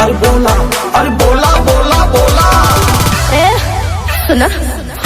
আর বোলা আর বোলা বোলা বোলা শোনা